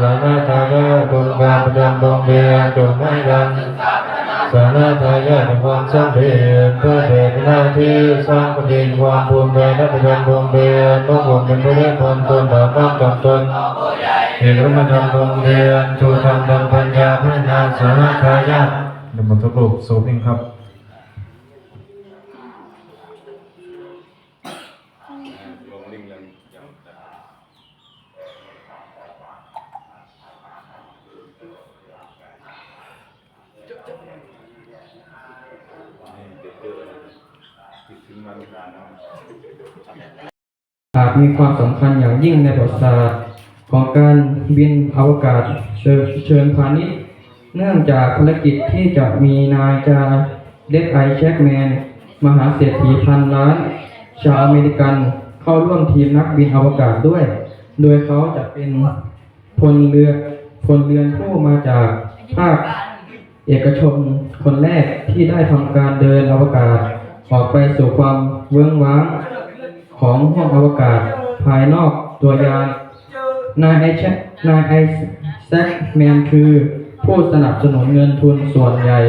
สานทายาตุนกาปจันบงเบียตุไม่กันสนาทายาตุความสัมเพนเพื่อเดชหน้าที่สร้างปฏิความภูมิใจนับจันบงเบียทุกคนเป็นผู้ได้ผลตนต่อความจำตนเหตุมาทำบงเบียชูธรรมดังปัญญาพัฒนาสนาทายาทนำมทุกรูปโสเพ่งครับ ลงลิงเลยยัง หากมีความสำคัญอย่างยิ่งในประวัติศาสตร์ของการบินอวกาศเชิงพาณิชย์ เนื่องจากภารกิจที่จะมีนายจาเด็กไอแชคแมน มหาเศรษฐีพันล้าน ชาวอเมริกันเข้าร่วมทีมนักบินอวกาศด้วย โดยเขาจะเป็นพลเรือพลเรือนผู้มาจากภาคเอกชนคนแรกที่ได้ทำการเดินอวกาศออกไปสู่ความเวิ้งว้าง ของห้องอวกาศภายนอกตัวยาน นายไอแชนายไอแซคแมนคือผู้สนับสนุนเงินทุนส่วนใหญ่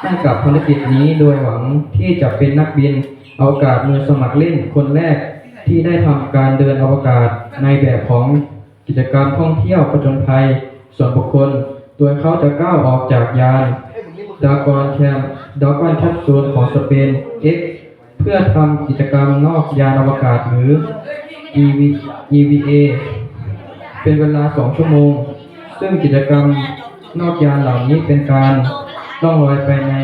ให้กับภารกิจนี้โดยหวังที่จะเป็นนักบินอวกาศมือสมัครเล่นคนแรกที่ได้ทำการเดินอวกาศในแบบของกิจกรรมท่องเที่ยวผจญภัย ส่วนบุคคล โดยเขาจะก้าวออกจากยานดากอนแคมดากอนแคปซูลของสเปน X เพื่อทำกิจกรรมนอกยานอวกาศหรือ EV EVA เป็นเวลา 2 ชั่วโมง ซึ่งกิจกรรมนอกยานเหล่านี้เป็นการล่องลอยไปใน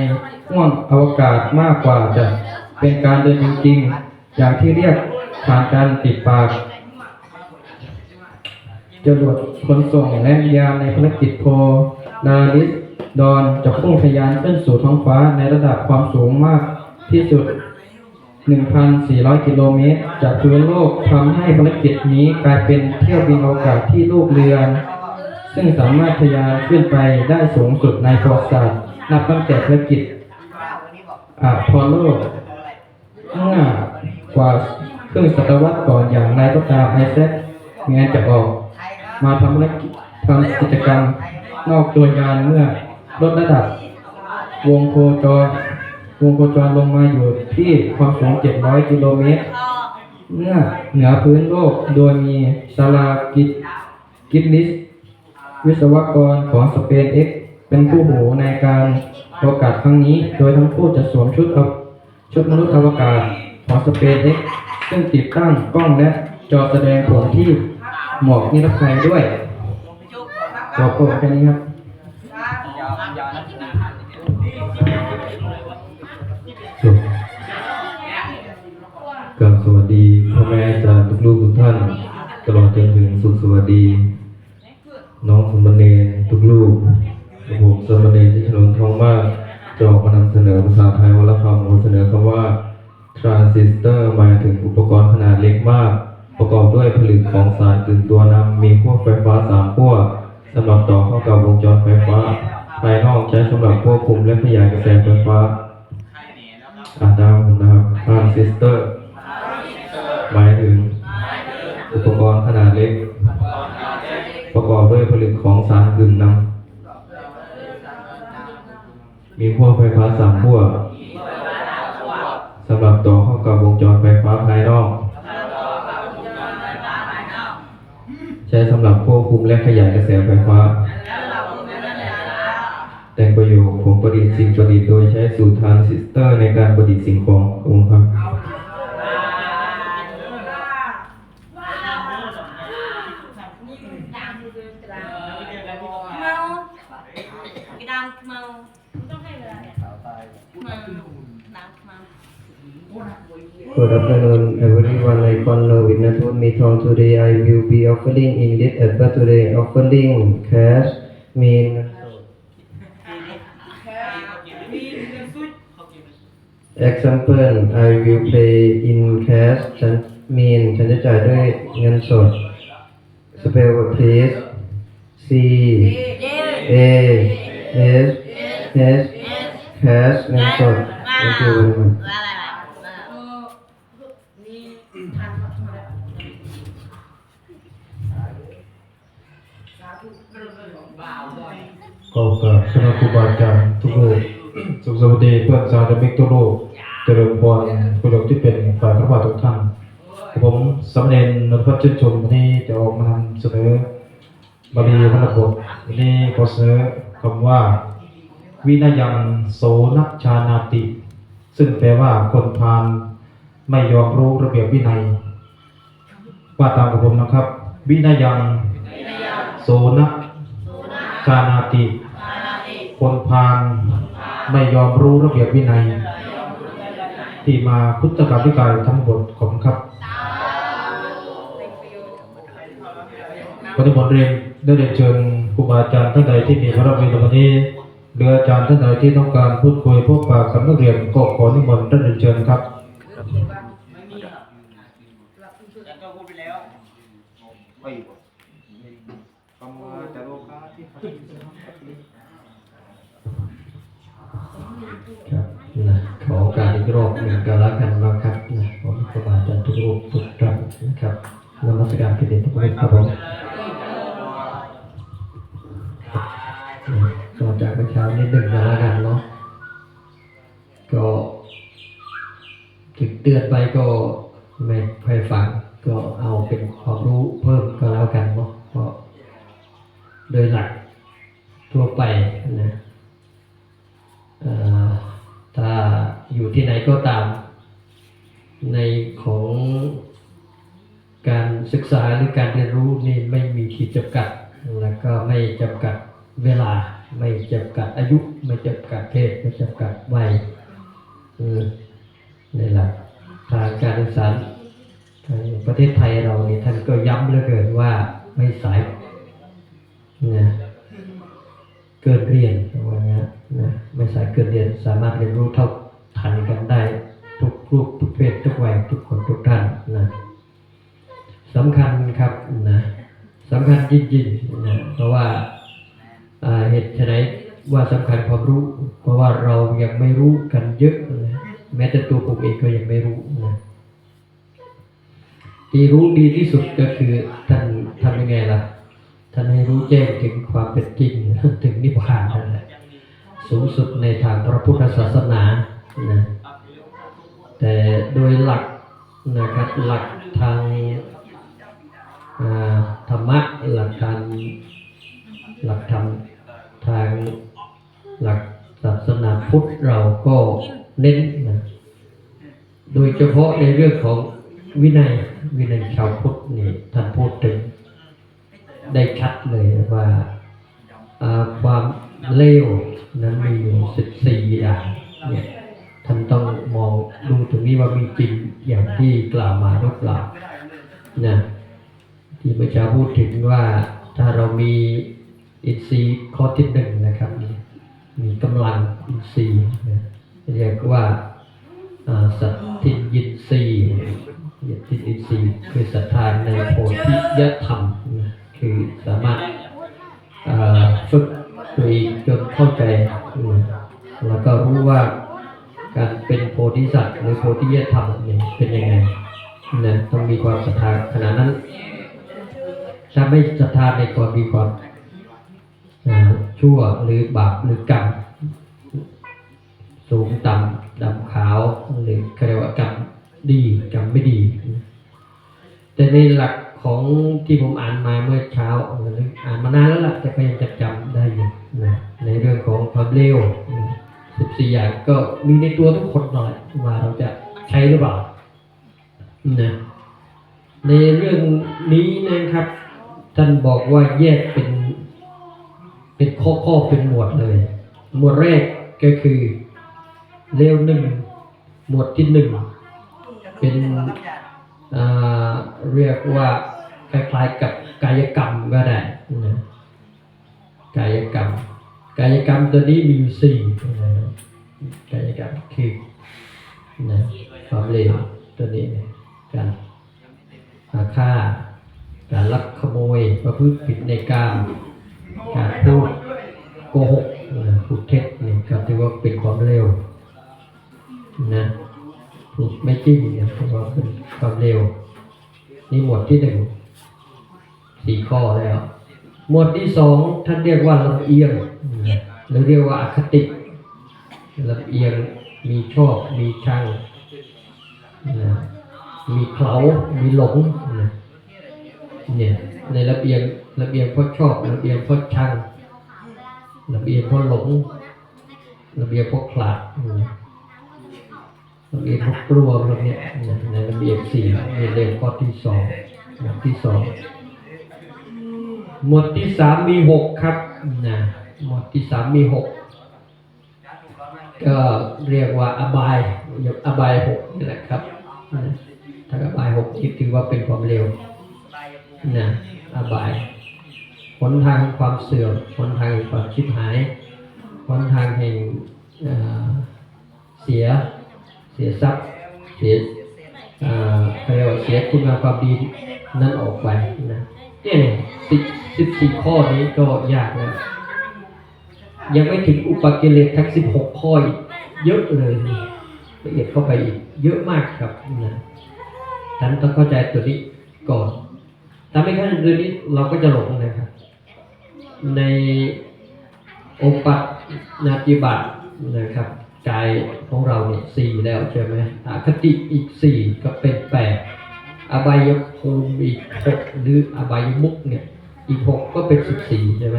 ห้วงอวกาศมากกว่าจะเป็นการเดินจริงๆ อย่างที่เรียกผ่านการติดปากจรวดขนส่งและยานในภารกิจโพลาริสดอนจะพุ่งทะยานขึ้นสู่ท้องฟ้าในระดับความสูงมากที่สุด 1,400 กิโลเมตร จากพื้นโลกทำให้ภารกิจนี้กลายเป็นเที่ยวบินอวกาศที่ลูกเรือ ซึ่งสามารถทะยานขึ้นไปได้สูงสุดในประวัติศาสตร์นับตั้งแต่ภารกิจอะพอลโลเมื่อกว่าครึ่งศตวรรษก่อนอย่างไรก็ตามไอแซคแม้จะออก มาทำภารกิจทำกิจกรรมนอกตัวยานเมื่อลดระดับวงโคจร วงโคจรลงมาอยู่ที่ความสูง 700 กิโลเมตรเมื่อเหนือพื้นโลกโดยมีซาลากิตกิตลิส วิศวกรของสเปนเอ็กเป็นผู้หูในการอวกาศครั้งนี้ โดยทั้งคู่จะสวมชุดชุดมนุษย์อวกาศของสเปนเอ็กซึ่งติดตั้งกล้องและจอแสดงผลที่หมอกนิรภัยด้วยขอบคุณแค่นี้ครับ ลูกทุกท่าน ตลอดจนถึงสุขสวัสดี น้องสมณเณรทุกลูกผมสมณเณรที่ฉลองทองมากจะออกมานำเสนอภาษาไทยวรรณคำผมเสนอคำว่า transistor หมายถึงอุปกรณ์ขนาดเล็กมาก ประกอบด้วยผลึกของสารตื่นตัวนำมีขั้วไฟฟ้าสามขั้วสำหรับต่อเข้ากับวงจรไฟฟ้า ภายนอกใช้สำหรับควบคุมและขยายกระแสไฟฟ้าอ่านตามผมนะครับ transistor หมายถึง อุปกรณ์ขนาดเล็ก ประกอบด้วยผลึกของสารกึ่งนำมีขั้วไฟฟ้าสามขั้วสำหรับต่อเข้ากับวงจรไฟฟ้าภายนอก ใช้สำหรับควบคุมและขยายกระแสไฟฟ้า แต่งประโยคผมประดิษฐ์สิ่งประดิษฐ์โดยใช้สูตรทรานซิสเตอร์ในการประดิษฐ์สิ่งของอบคุณครับ Good afternoon, everyone. I call Novina Mitong. Today I will be offering English advert today. Offering cash mean example I will pay in cash ฉัน mean ฉันจะจ่ายด้วยเงินสด spell please C A S S cash เงินสด Thank you very much ก็กับคณะครูบาอาจารย์ทุกรูปสุขสวัสดีเพื่อนสาธมิกทุกรูปเจริญพรผู้ดกที่เป็นฝ่ายพระบาททุกท่านผมสำเร็จนนทพัฒน์ชื่นชมวันนี้จะออกมานำเสนอบาลีวรรณบทวันนี้ขอเสนอคำว่า วินายังโสนชานาติ ซึ่งแปลว่าคนพาลไม่ยอมรู้ระเบียบวินัยว่าตามกับผมนะครับ วินายังโสนชานาติ คนพาลไม่ยอมรู้ระเบียบวินัย ที่มาพุทธกาลิกายทั้งบทของครับปฏิบัติเรียนได้เรียนเชิญครูบาอาจารย์ท่านใดที่มีพระราชวิวันนี้หรืออาจารย์ท่านใดที่ต้องการพูดคุยพบปะกับนักเรียนก็ขอนิมนต์ได้เรียนเชิญครับ ครับนะขอโอกาสอีกรอบหนึ่งก็แล้วกันนะครับนะผมครูบาอาจารย์ทุกรูปทุกท่านนะครับนมัสการพิเดชทุกรูปครับผมต่อจากเมื่อเช้านิดหนึ่งก็แล้วกันเนาะก็ถึงเตือนไปก็ไม่ค่อยฟังก็เอาเป็นความรู้เพิ่มก็แล้วกันเนาะเพราะโดยหลักทั่วไปนะ เอ่อถ้าอยู่ที่ไหนก็ตาม ในของการศึกษาหรือการเรียนรู้นี่ไม่มีขีดจำกัด แล้วก็ไม่จำกัด เวลาไม่จำกัดอายุไม่จำกัดเพศไม่จำกัดวัยอืมในหลักทางการศึกษาทางประเทศไทยเราเนี่ยท่านก็ย้ำเหลือเกินว่าไม่สายนะเกินเรียนว่างั้นนะไม่สายเกินเรียนสามารถเรียนรู้เท่าทันกันได้ ทุกรูปทุกเพศทุกวัยทุกคนทุกท่านนะสำคัญครับนะสำคัญจริงๆนะเพราะว่า ว่าสำคัญความรู้ เพราะว่าเรายังไม่รู้กันเยอะนะแม้แต่ตัวผมเองก็ยังไม่รู้นะที่รู้ดีที่สุดก็คือท่านทำยังไงล่ะท่านให้รู้แจ้งถึงความเป็นจริงถึงนิพพานนั่นแหละสูงสุดในทางพระพุทธศาสนานะแต่โดยหลักนะครับหลักทางธรรมะหลักทางหลักธรรมทาง หลักศาสนาพุทธเราก็เน้นนะโดยเฉพาะในเรื่องของวินัยวินัยชาวพุทธนี่ท่านพูดถึงได้ชัดเลยว่าความเลวนั้นมีอยู่สิบสี่อย่างเนี่ยท่านต้องมองดูตรงนี้ว่ามีจริงอย่างที่กล่าวมาหรือเปล่านะที่เมื่อเช้าพูดถึงว่าถ้าเรามีอินทรีย์ข้อที่หนึ่ง มีกำลังอินทรีย์นะเรียกว่าสัตทิยินทรีย์สัตทินอินทรีย์คือศรัทธาในโพธิยธรรมคือสามารถฝึกตัวเองจนเข้าใจ แล้วก็รู้ว่าการเป็นโพธิสัตว์หรือโพธิยธรรมเนี่ยเป็นยังไงนะต้องมีความศรัทธาขนาดนั้นถ้าไม่ศรัทธาในความมีความอ่า ชั่วหรือบาปหรือกรรมสูงต่ำดำขาวหรือเรียกว่ากรรมดีกรรมไม่ดี แต่ในหลักของที่ผมอ่านมาเมื่อเช้าอ่านมานานแล้วล่ะแต่ก็ยังจำจำได้อยู่นะในเรื่องของความเร็วสิบสี่อย่างก็มีในตัวทุกคนหน่อยว่าเราจะใช้หรือเปล่านะในเรื่องนี้นะครับ ท่านบอกว่าแยกเป็น เป็นข้อข้อๆเป็นหมวดเลย หมวดแรกก็คือเลวหนึ่งหมวดที่หนึ่งเป็นเรียกว่าคล้ายๆกับกายกรรมก็ได้นะกายกรรม กายกรรมตัวนี้มีอยู่สี่กายกรรมคือนะความเลวตัวนี้การอาฆาตการลักขโมยประพฤติผิดในกาม การพูดโกหกพูดเท็จนี่ครับถือว่าเป็นความเร็วนะพูดไม่จริงเนี่ยถือว่าเป็นความเร็ว นี่หมวดที่หนึ่งสี่ข้อแล้ว หมวดที่สองท่านเรียกว่าลำเอียงหรือเรียกว่าอคติลำเอียงมีชอบมีชังนะมีเขามีหลงนะเนี่ยในระเบียง ระเบียงเพราะชอบระเบียงเพราะชังระเบียงเพราะหลง ระเบียงเพราะขลาดระเบียงเพราะกลัวแบบเนี้ยในระเบียงสี่ในเรียงข้อที่สองหมวดที่สองหมวดที่สามมีหกครับนะหมวดที่สามมีหกก็เรียกว่าอบายอบายหกนี่แหละครับถ้าอบายหกนี่ถือว่าเป็นความเร็วนะอบาย หนทางความเสื่อมหนทางความชิบหายหนทางแห่งเสียเสียทรัพย์เสียเอ่อเขาเรียกว่าเสียคุณงามความดีนั้นออกไปนะเนี่ยสิบสิบสี่ข้อนี้ก็ยากแล้วยังไม่ถึงอุปกิเลสทั้งสิบหกข้ออีกเยอะเลยละเอียดเข้าไปอีกเยอะมากครับนะท่านต้องเข้าใจตัวนี้ก่อนถ้าไม่เข้าใจตัวนี้เราก็จะหลงนะครับ ในองค์ปัตนาติบัตินะครับกายของเราเนี่ยสี่แล้วใช่ไหมอคติอีกสี่ก็เป็นแปดอบายภูมิอีกหกหรืออบายมุกเนี่ยอีกหกก็เป็นสิบสี่ใช่ไหม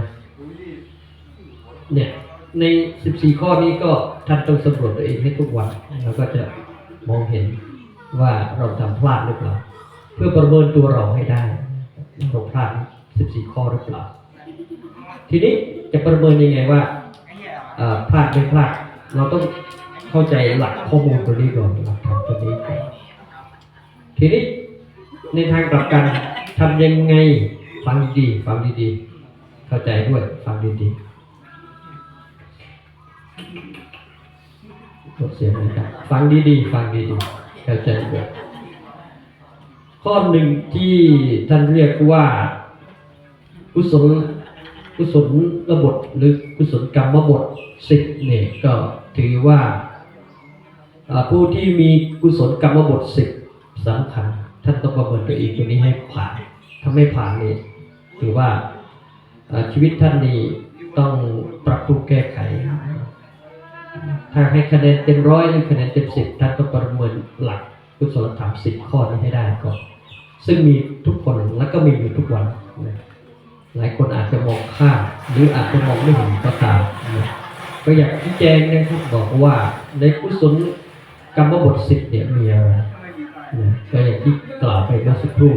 เนี่ยในสิบสี่ข้อนี้ก็ท่านต้องสำรวจตัวเองให้ทุกวันเราก็จะมองเห็นว่าเราทำพลาดหรือเปล่า เพื่อประเมินตัวเราให้ได้เราพลาดสิบสี่ข้อหรือเปล่า ทีนี้จะประเมินยังไงว่าพลาดไม่พลาดเราต้องเข้าใจหลักข้อมูลตัวนี้ก่อนหลักฐานตัวนี้ก่อนทีนี้ในทางกลับกันทำยังไงฟังดีๆฟังดีๆเข้าใจด้วยฟังดีๆลดเสียงนะครับฟังดีๆฟังดีๆเข้าใจด้วยข้อหนึ่งที่ท่านเรียกว่ากุศล กุศลระบทหรือกุศลกรรมบทสิบเนี่ยก็ถือว่าผู้ที่มีกุศลกรรมบทสิบสำคัญท่านต้องประเมินตัวเองตัวนี้ให้ผ่านถ้าไม่ผ่านนี่ถือว่าอ่าชีวิตท่านนี่ต้องปรับปรุงแก้ไข ถ้าให้คะแนนเต็มร้อยหรือคะแนนเต็มสิบท่านต้องประเมินหลักกุศลธรรมสิบข้อนี้ให้ได้ก่อนซึ่งมีทุกคนและก็มีอยู่ทุกวันนะ หลายคนอาจจะมองข้ามหรืออาจจะมองไม่เห็นก็ตามก็อยากชี้แจงนะครับบอกว่าในกุศลกรรมบทสิบเนี่ยมีอะไรนะก็อย่างที่กล่าวไปเมื่อสักครู่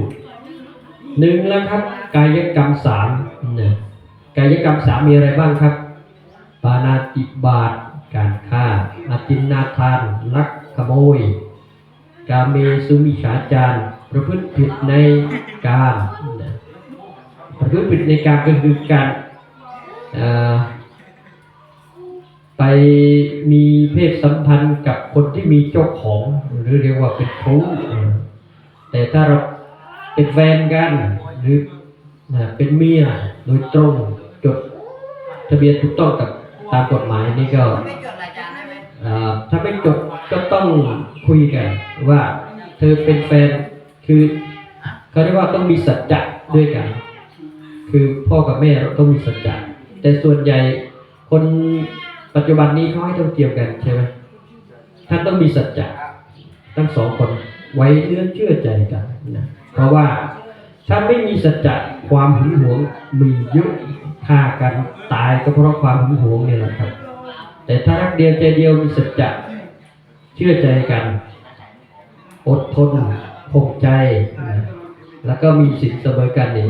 หนึ่งแล้วครับ กายกรรมสามนะกายกรรมสามมีอะไรบ้างครับ ปานาติบาตการฆ่าอาตินนาทาน ลักขโมย กาเมสุมิฉาจารประพฤติผิดในการ ประพฤติผิดในการก็คือการไปมีเพศสัมพันธ์กับคนที่มีเจ้าของหรือเรียกว่าเป็นชู้เออแต่ถ้าเราเป็นแฟนกันหรือเป็นเมียโดยตรงจดทะเบียนถูกต้องกับตามกฎหมายนี่ก็ถ้าไม่จดก็ต้องคุยกันว่าเธอเป็นแฟนคือเขาเรียกว่าต้องมีสัจจะด้วยกัน คือพ่อกับแม่เราต้องมีสัจจะแต่ส่วนใหญ่คนปัจจุบันนี้เขาให้ต้องเกี่ยวกันใช่ไหมท่านต้องมีสัจจะทั้งสองคนไว้เนื้อเชื่อใจกันนะเพราะว่าถ้าไม่มีสัจจะความหึงหวงมีเยอะฆ่ากันตายก็เพราะความหึงหวงนี่แหละครับ แต่ถ้ารักเดียวใจเดียวมีสัจจะเชื่อใจกัน อดทนคงใจนะแล้วก็มีสิทธิ์เสมอกันนี่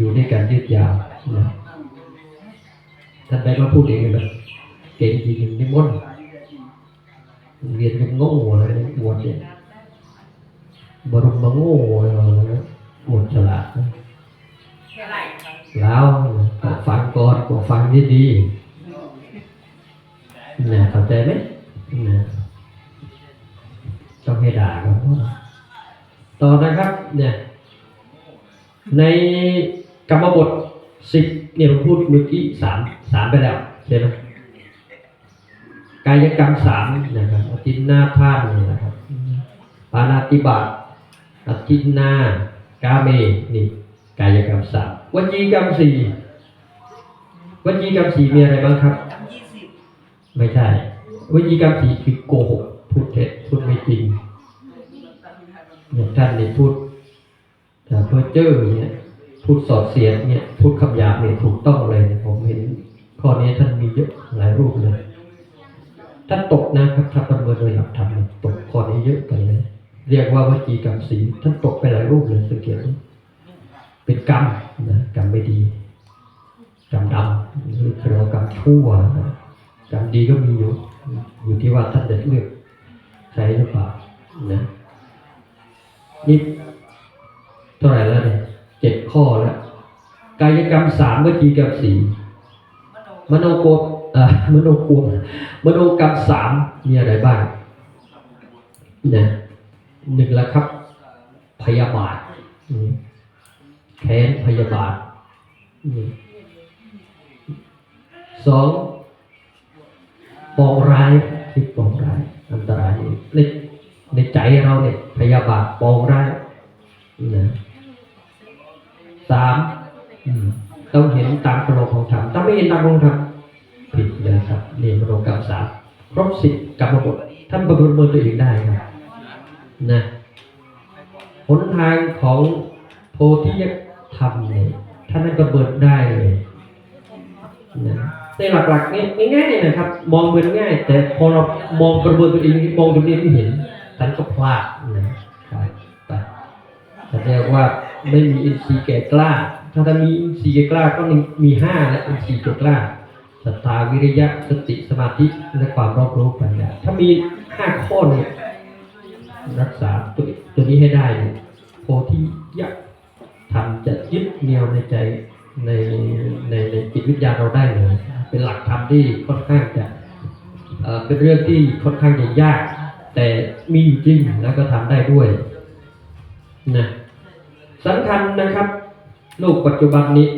อยู่ด้วยกันยืดยาวนะท่านใดมาพูดเองเลยนะเก่งจริงๆนิมนต์เรียนกันโง่เลยนะบวชเนี่ยบรมมาโง่เลยนะบวชฉลาดนะแล้วก็ฟังก่อนก็ฟังดีๆนะเข้าใจไหมนะต้องให้ด่ากันต่อนะครับเนี่ยใน กรรมบทสิบเนี่ยผมพูดเมื่อกี้สามสามไปแล้วใช่ไหมกายกรรมสามนะครับอธินนาทานนี่นะครับปานาติบาตอธินนากาเมนี่กายกรรมสามวจีกรรมสี่วจีกรรมสี่มีอะไรบ้างครับ ไม่ใช่วจีกรรมสี่คือโกหกพูดเท็จพูดไม่จริงอย่างท่านนี่พูดแต่เพ้อเจ้อเนี่ย พูดสอดเสียดเนี่ยพูดคำหยาบเนี่ยถูกต้องเลยผมเห็นข้อนี้ท่านมีเยอะหลายรูปเลยท่านตกนะครับถ้าประเมินโดยหลักธรรมตกข้อนี้เยอะไปเลยเรียกว่าวจีกรรมสีท่านตกไปหลายรูปเลยสังเกตเป็นกรรมนะกรรมไม่ดีกรรมดำหรือเรียกากรรมชั่วนะกรรมดีก็มีอยู่ อยู่ที่ว่าท่านจะเลือกใช้หรือเปล่านะนี่เท่าไหร่แล้วเนี่ย เจ็ดข้อแล้วกายกรรมสามวจีกรรมสี่มโนโกรอ่ามโนกรมโนกรรมสามมีอะไรบ้างนะหนึ่งละครับ พยาบาทแค้นพยาบาทสองปองร้ายคิดปองร้าย อันตรายในในใจเราเนี่ย พยาบาทปองร้ายนะ สามต้องเห็นตามกฎของธรรมถ้าไม่เห็นตามกฎของธรรมผิดเลยครับนี่มโนกรรมสามครบสิบกรรมบทท่านประเมินตัวเองได้ครับนะหนทางของโพธิยธรรมเนี่ยท่านนั้นประเมินได้เลยนะในหลักๆเนี่ยง่ายๆนะครับ มองเหมือนง่าย แต่พอเรามองประเมินตัวเองมองตัวเองไม่เห็นท่านก็พลาดนะครับไปแต่เรียกว่า ไม่มีอินทรีย์แก่กล้า ถ้าถ้ามีอินทรีย์แก่กล้าก็มีห้าและอินทรีย์แก่กล้าศรัทธาวิริยะสติสมาธิและความรอบรู้ปัญญาถ้ามีห้าข้อเนี่ยรักษาตัวตัวนี้ให้ได้เนี่ยโพธิยะธรรมจะยึดเหนี่ยวในใจในในในจิตวิญญาเราได้เลยเป็นหลักธรรมที่ค่อนข้างจะเอ่อเป็นเรื่องที่ค่อนข้างจะยาก แต่มีอยู่จริงแล้วก็ทำได้ด้วยนะ สำคัญนะครับ โลกปัจจุบันนี้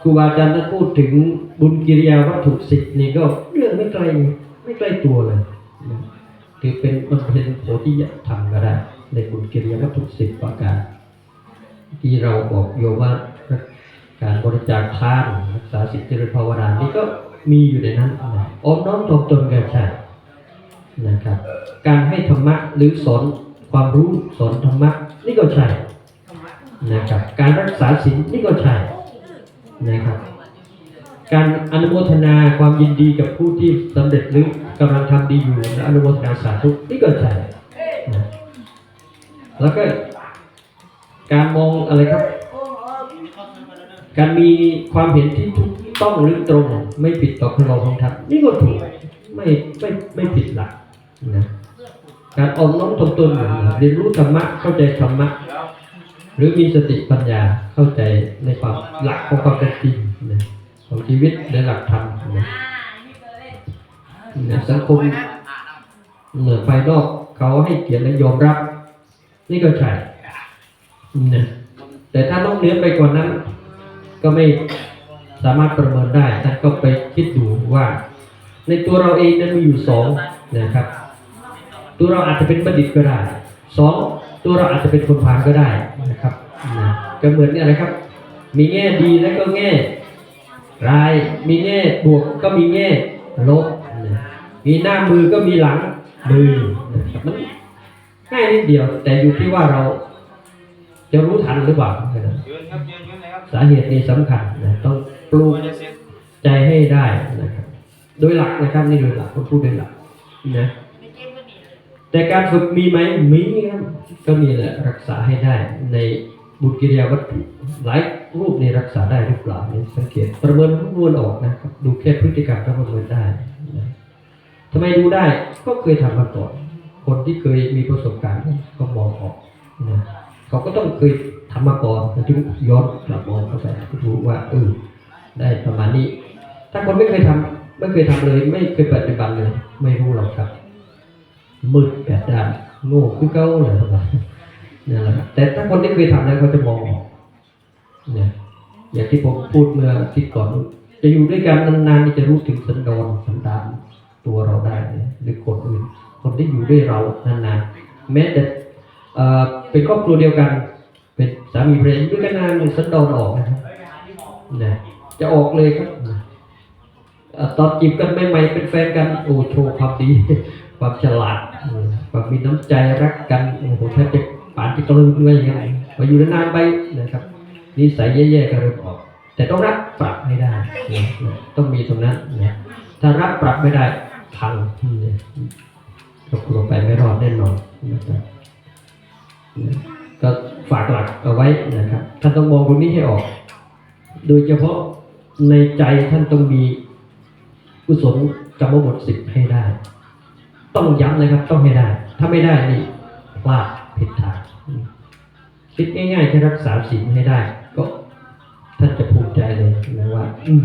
ครูบาอาจารย์ท่านพูดถึงบุญกิริยาวัตถุสิบนี่ก็เรื่องไม่ไกลไม่ไกลตัวเลยนะถือเป็นมันเป็นโพธิยธรรมก็ได้ ในบุญกิริยาวัตถุสิบประการที่เราบอกโยมว่าการบริจาคทานรักษาสิทธิเจริญภาวนานี่ก็มีอยู่ในนั้นนะออมน้อมถ่อมตนกันใช่นะครับ การให้ธรรมะหรือสอนความรู้สอนธรรมะนี่ก็ใช่ นะครับการรักษาศีลนี่ก็ใช่นะครับการอนุโมทนาความยินดีกับผู้ที่สำเร็จหรือกำลังทำดีอยู่และอนุโมทนาสาธุนี่ก็ใช่นะแล้วก็การมองอะไรครับ การมีความเห็นที่ถูกต้องหรือตรง ไม่ผิดต่อคุณเราของธรรมนี่ก็ถูกไม่ไม่ไม่ผิดหลักนะการอ่อนน้อมถ่อมตนเรียนรู้ธรรมะเข้าใจธรรมะ หรือมีสติปัญญาเข้าใจในความหลักของความเป็นจริงนะของชีวิตในหลักธรรมนะนะสังคมเหนือภายนอกเขาให้เกียรติและยอมรับ นี่ก็ใช่นะแต่ถ้าต้องเหนือไปกว่านั้น ก็ไม่สามารถประเมินได้ท่านก็ไปคิดดูว่า ในตัวเราเองนั้นมีอยู่สองนะครับ ตัวเราอาจจะเป็นบัณฑิตก็ได้สองตัวเราอาจจะเป็นคนพาลก็ได้ นะครับนะก็เหมือนนี่อะไรครับ มีแง่ดีและก็แง่ร้าย มีแง่บวกก็มีแง่ลบนะมีหน้ามือก็มีหลังมือนะครับมันง่ายนิดเดียว แต่อยู่ที่ว่าเรา จะรู้ทันหรือเปล่าแค่นั้นยืนครับยืนยืนเลยครับสาเหตุนี้สำคัญนะต้องปลูกจะเสร็จใจให้ได้นะครับ โดยหลักนะครับนี่โดยหลักผมพูดโดยหลักนะ แต่การฝึกมีไหมมีครับก็มีแหละรักษาให้ได้ในบุญกิริยาวัตถุหลายรูปในรักษาได้หรือเปล่านี่สังเกตประเมินรวมออกนะครับดูแค่พฤติกรรมก็ประเมินได้นะทำไมดูได้ก็เคยทำมาก่อนคนที่เคยมีประสบการณ์ก็มองออกนะเขาก็ต้องเคยทำมาก่อนถึงย้อนกลับมองเข้าไปรู้ว่าเออได้ประมาณนี้ ถ้าคนไม่เคยทำไม่เคยทำเลย ไม่เคยปฏิบัติเลย ไม่รู้หรอกครับ มืดแปดด้านโง่คือเก้าเลยครับนั่นแหละแต่ถ้าคนที่เคยทำแล้วเขาจะมองออกเนี่ยอย่างที่ผมพูดเมื่ออาทิตย์ก่อน จะอยู่ด้วยกันนานๆนี่จะรู้ถึงสันดอนสันดานตัวเราได้หรือคนอื่น คนที่อยู่ด้วยเรานานๆแม้แต่เป็นครอบครัวเดียวกัน เป็นสามีภรรยาด้วยกันนานสันดอนออกนะครับนะจะออกเลยครับตอนจีบกันใหม่ๆเป็นแฟนกันโอ้โชว์ความดี ความฉลาดความมีน้ำใจรักกันโอ้โหแทบจะป่านจะกลืนเลยย่างเงี้ยพออยู่นานๆไปนะครับนิสัยแย่ๆก็เริ่มออก แต่ต้องรับปรับให้ได้ ต้องมีตรงนั้นนะถ้ารับปรับไม่ได้พังนะครอบครัวไปไม่รอดแน่นอนนะครับก็ฝากหลักเอาไว้นะครับท่านต้องมองตรงนี้ให้ออก โดยเฉพาะในใจท่านต้องมีกุศลกรรมบทสิบให้ได้ ต้องย้ำเลยครับ ต้องให้ได้ ถ้าไม่ได้นี่พลาดผิดทางคิดง่ายๆแค่รักษาศีลให้ได้ ก็ท่านจะภูมิใจเลยนะว่า อืม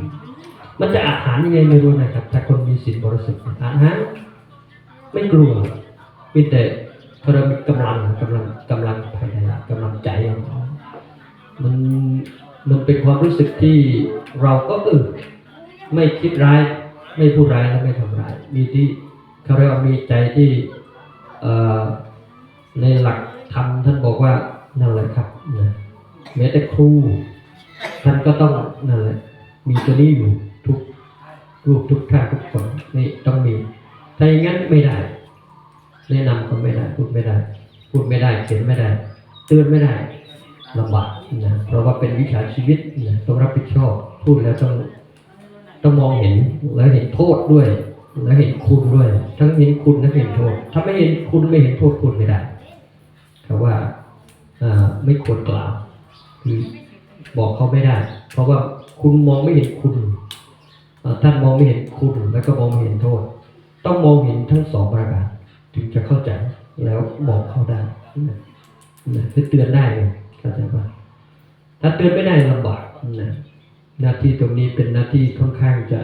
มันจะอาหารยังไงไม่รู้นะครับ ถ้าคนมีศีลบริสุทธิ์อาหารไม่กลัวมีแต่เขาเรียกกำลังกำลังกำลังภายในกำลังใจของเขามันมันเป็นความรู้สึกที่เราก็เออไม่คิดร้าย ไม่พูดร้ายและไม่ทำร้าย มีที่ เขาเรียกว่ามีใจที่ในหลักธรรมท่านบอกว่านั่นแหละครับนะแม้แต่ครู ท่านก็ต้องนั่นแหละมีตัวนี้อยู่ทุกรูปทุกท่าทุกคนนี่ต้องมี ถ้าอย่างนั้นไม่ได้ แนะนำก็ไม่ได้พูดไม่ได้ พูดไม่ได้เขียนไม่ได้เตือนไม่ได้ลำบากนะเพราะว่าเป็นวิชาชีวิตนะต้องรับผิดชอบ พูดแล้วต้องต้องมองเห็นแล้วเห็นโทษด้วย แล้วเห็นคุณด้วย ทั้งเห็นคุณและเห็นโทษ ถ้าไม่เห็นคุณไม่เห็นโทษคุณไม่ได้เขาว่าอไม่ควรกล่าวคือบอกเขาไม่ได้ เพราะว่าคุณมองไม่เห็นคุณท่านมองไม่เห็นคุณแล้วก็มองไม่เห็นโทษ ต้องมองเห็นทั้งสองประการถึงจะเข้าใจแล้วบอกเขาได้นะนะเตือนได้เลยเข้าใจป่ะถ้าเตือนไม่ได้ลำบากนะหน้าที่ตรงนี้เป็นหน้าที่ค่อนข้างจะ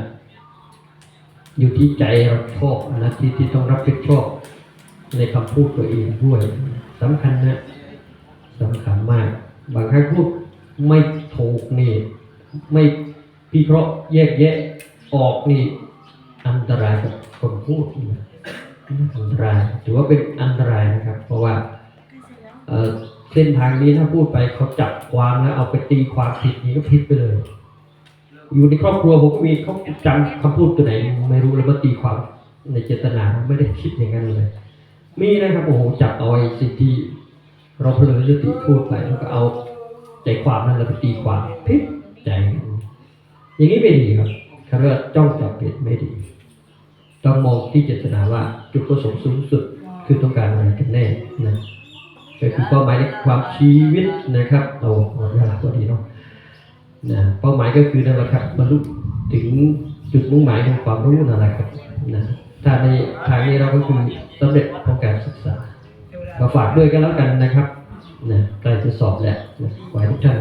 อยู่ที่ใจเราชอบน้าที่ที่ต้องรับผิดชอบในคำพูดตัวเองด้วยสำคัญนะสำคัญมาก บางครั้งพูดไม่ถูกนี่ ไม่พิเคราะห์แยกแยะออกนี่ อันตรายกับคนพูดนะอันตรายถือว่าเป็นอันตรายนะครับ เพราะว่าเอ่อเส้นทางนี้ถ้าพูดไปเขาจับความแล้วเอาไปตีความผิดนี้ก็ผิดไปเลย อยู่ในครอบครัวผมก็มีเขาจำคำพูดตัวไหน ไม่รู้แล้วมาตีความในเจตนาไม่ได้คิดอย่างนั้นเลย มีนะครับโอ้โหจับเอาไอ้สิ่งที่เราเผลอสติพูดไปแล้วก็เอาใจความนั้นแล้วไปตีความผิดใจ อย่างนี้ไม่ดีครับคำว่าจ้องจับผิดไม่ดี ต้องมองที่เจตนาว่าจุดประสงค์สูงสุดคือต้องการอะไรกันแน่นะก็คือเป้าหมายในความชีวิตนะครับโอ้หเวลาพอดีเนาะ นะเป้าหมายก็คือนั่นแหละครับบรรลุถึงจุดมุ่งหมายของความรู้นั่นแหละครับนะถ้าในทางนี้เราก็คือสำเร็จของการศึกษาก็ฝากด้วยกันแล้วกันนะครับนะใกล้จะสอบแล้วนะขอให้ทุกท่าน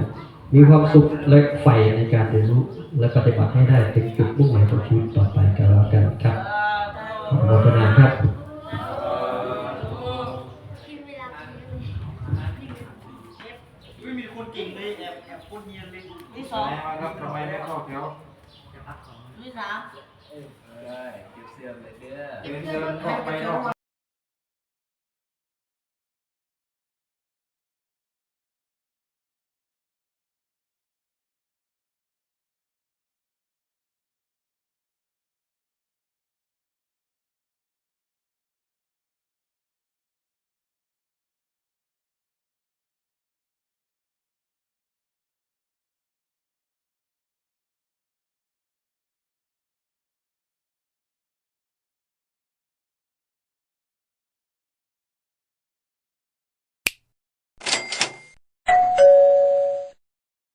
มีความสุขและใฝ่ในการเรียนรู้และปฏิบัติให้ได้ถึงจุดมุ่งหมายของชีวิตต่อไปกันแล้วกันครับขอบคุณครับ ไม่มีคนเก่งเลยแอบแอบคนเนียนเลย ที่สองครับทำไมไม่เข้าแถวที่สามเดินเดินออกไปนอกห้